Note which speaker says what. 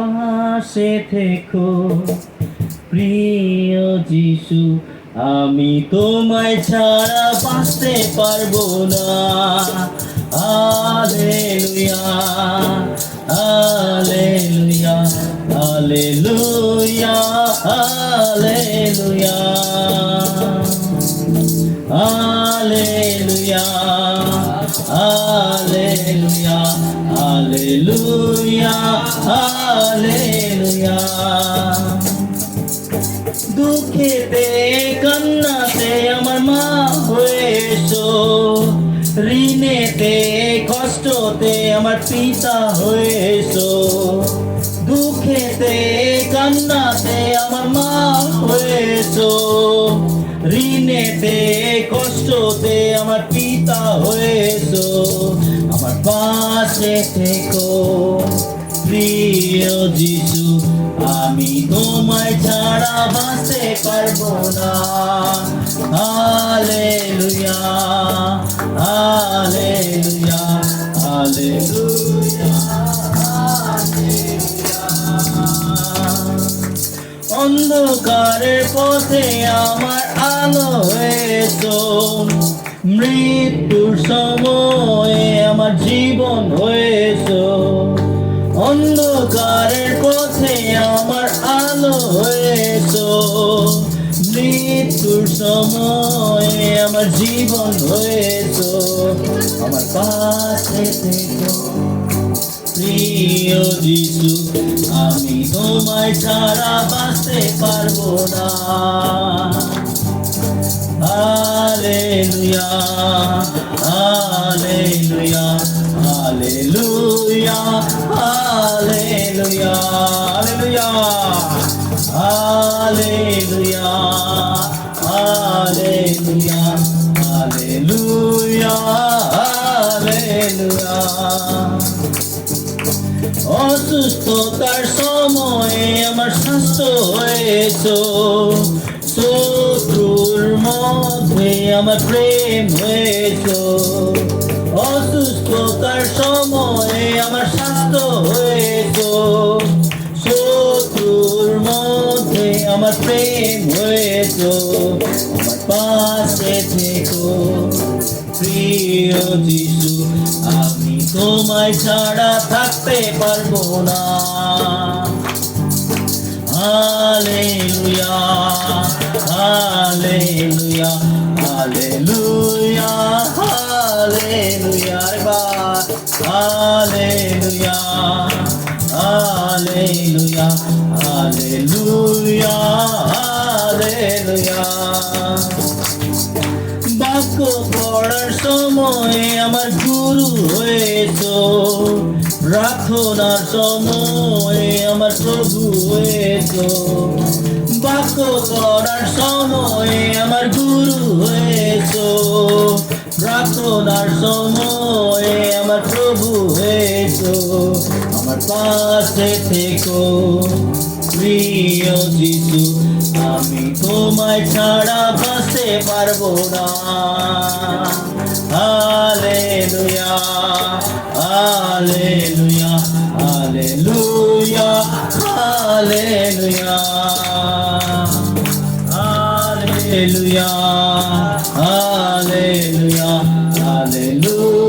Speaker 1: পাশে থেকো। প্রিয় যিশু আমি তোমায় ছাড়া বাঁচতে পারব না। Hallelujah hallelujah hallelujah. Hallelujah. Hallelujah hallelujah hallelujah hallelujah দুঃখেতে কান্নাতে আমার মা হয়েছো ঋণেতে কষ্টতে আমার পিতা হয়েছো দুঃখেতে কান্নাতে আমার মা হয়েছো ঋণেতে কষ্টতে আমার পাশে থেকো। প্রিয় যিশু, আমি তোমায় ছাড়া বাঁচতে পারব না। হালেলুয়া হালেলুয়া অন্ধকারের পথে আমার আলো হয়েছো মৃত্যুর সময়ে আমার জীবন হয়েছো। অন্ধকারের পথে আমার আলো হয়েছো। মৃত্যুর সময়ে আমার জীবন হয়েছো। আমার পাশে থেকো। প্রিয় যিশু, আমি তোমায় ছাড়া বাঁচতে পারব না। Aleluya, aleluya, aleluya, aleluya, aleluya, aleluya, aleluya, aleluya, অসুস্থতার সময়ে আমার স্বাস্থ্য আমার প্রেম হয়েছো। অসুস্থতার সময়ে আমার স্বাস্থ্য হয়েছো। শত্রুর মধ্যে আমার প্রেম হয়েছো। পাশে থেকো। প্রিয় যিশু, আমি তোমায় ছাড়া থাকতে পারব না। হালেলুয়া হালেলুয়া হালেলুয়া বাক্য পড়ার সময় আমার গুরু হয়েছো। প্রার্থনার সময় আমার প্রভু হয়েছো। বাক্য পড়ার সময় আমার গুরু হয়েছো। প্রার্থনার সময় আমার প্রভু হয়েছো। পাশে থেকো প্রিয় যিশু আমি a ছাড়া বাঁচতে পারবো না Hallelujah, Hallelujah, Hallelujah, Hallelujah, Hallelujah, Hallelujah, Hallelujah.